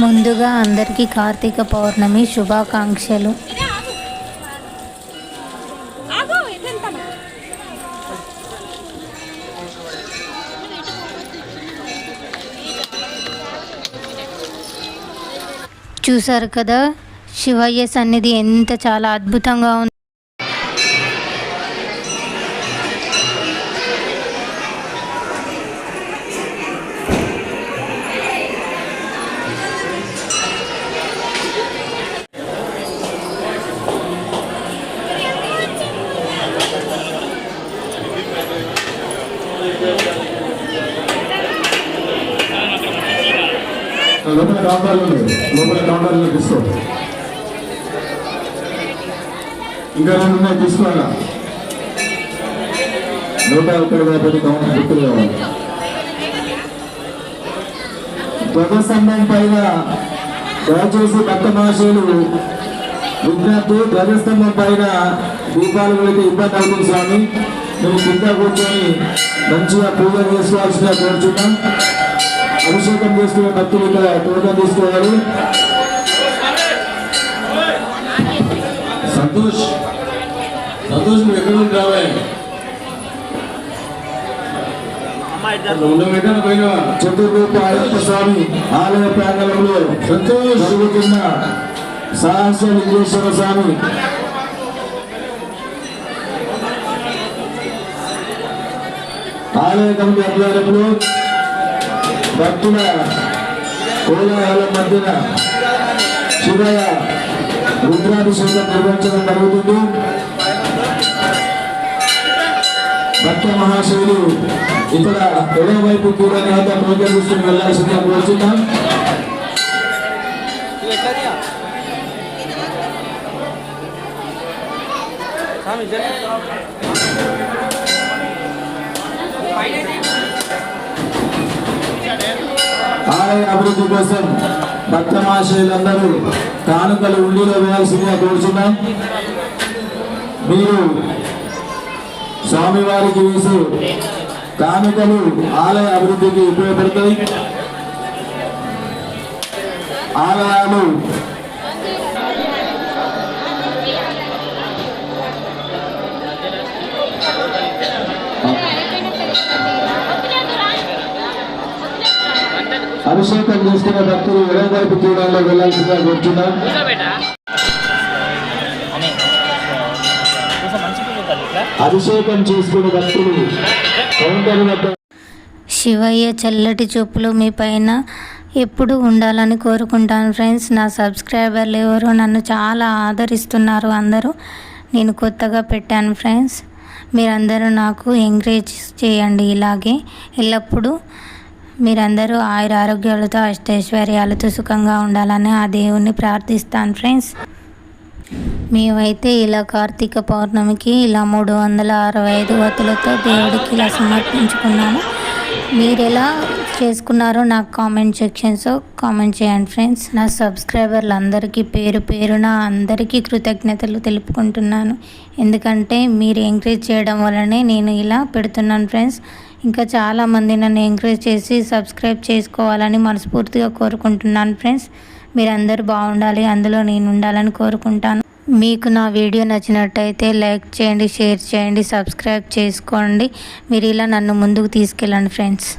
ముందుగా అందరికీ కార్తీక పౌర్ణమి శుభాకాంక్షలు. చూసారు కదా? శివయ్య సన్నిధి ఎంత చాలా అద్భుతంగా ఉంది. లోపల కౌంటర్లు లోపల కౌంటర్లు తీసుకో. ఇంకా రెండు ఉన్నాయి తీసుకోవాలా? నూట ఒకటి కాబట్టి కౌంటర్ గుర్తులు కావాలి. ధ్వజస్తంభం పైన దయచేసి భక్త మహాశయులు విజ్ఞప్తి ధ్వజస్తంభం పైన దీపాలు వెళితే ఇబ్బంది అవుతుంది స్వామి. మేము కింద కూర్చొని మంచిగా పూజ చేసుకోవాల్సిందిగా కోరుచున్నాం. అభిషేకం చేసుకునే భక్తులు ఇక్కడ టోకన్ తీసుకోవాలి. సంతోష్ సంతోష్ నువ్వు ఎక్కడ నుండి రావే? నువ్వు ఎక్కడ పోయినావా చతుర్రూప అయ్యప్ప స్వామి ఆలయ ప్రాంగణంలో సంతోష్. జరుగుతున్న సహస్ర లింగేశ్వర స్వామి. ఆలయ కమిటీ ఆధ్వర్యంలో భక్తుల కోలాహలం మధ్యన శివయ రుద్రాభిషేకం నిర్వహించడం జరుగుతుంది భక్త మహాశయులు ఇక్కడ ఎడవ వైపు కూడా నేత ప్రోగ్రాం తీసుకుని వెళ్ళాల్సిందిగా కోరుతున్నాం ఆలయ అభివృద్ధి కోసం భక్తమాశయులందరూ కానుకలు ఉండిలో వేయాల్సిందిగా కోరుచున్నాం. మీరు స్వామివారికి వేసే కానుకలు ఆలయ అభివృద్ధికి ఉపయోగపడతాయి. ఆలయాలు అభిషేకం చేసుకునే భక్తులు ఎడమ వైపు తీరాల్లో వెళ్ళాల్సిందిగా కోరుచున్నాం. అభిషేకం చేసుకునే భక్తులు కౌంటర్ వద్ద శివయ్య చల్లటి చూపులు మీ పైన ఎప్పుడు ఉండాలని కోరుకుంటాను ఫ్రెండ్స్. నా సబ్స్క్రైబర్లు ఎవరు నన్ను చాలా ఆదరిస్తున్నారు. అందరూ నేను కొత్తగా పెట్టాను ఫ్రెండ్స్. మీరందరూ నాకు ఎంకరేజ్ చేయండి. ఇలాగే ఎల్లప్పుడూ మీరందరూ ఆయుర ఆరోగ్యాలతో అష్టైశ్వర్యాలతో సుఖంగా ఉండాలని ఆ దేవుణ్ణి ప్రార్థిస్తాను ఫ్రెండ్స్. మేమైతే ఇలా కార్తీక పౌర్ణమికి ఇలా మూడు వందల అరవై ఐదు వతులతో దేవుడికి ఇలా సమర్పించుకున్నాము. మీరు ఎలా చేసుకున్నారో నాకు కామెంట్ సెక్షన్స్లో కామెంట్ చేయండి ఫ్రెండ్స్. నా సబ్స్క్రైబర్లు అందరికీ పేరు పేరున అందరికీ కృతజ్ఞతలు తెలుపుకుంటున్నాను. ఎందుకంటే మీరు ఎంకరేజ్ చేయడం వల్లనే నేను ఇలా పెడుతున్నాను ఫ్రెండ్స్. ఇంకా చాలామంది నన్ను ఎంకరేజ్ చేసి సబ్స్క్రైబ్ చేసుకోవాలని మనస్ఫూర్తిగా కోరుకుంటున్నాను ఫ్రెండ్స్. మీరందరూ బాగుండాలి అందులో నేను ఉండాలని కోరుకుంటాను. మీకు నా వీడియో నచ్చినట్టయితే లైక్ చేయండి షేర్ చేయండి సబ్స్క్రైబ్ చేసుకోండి. మీరు ఇలా నన్ను ముందుకు తీసుకెళ్ళండి ఫ్రెండ్స్.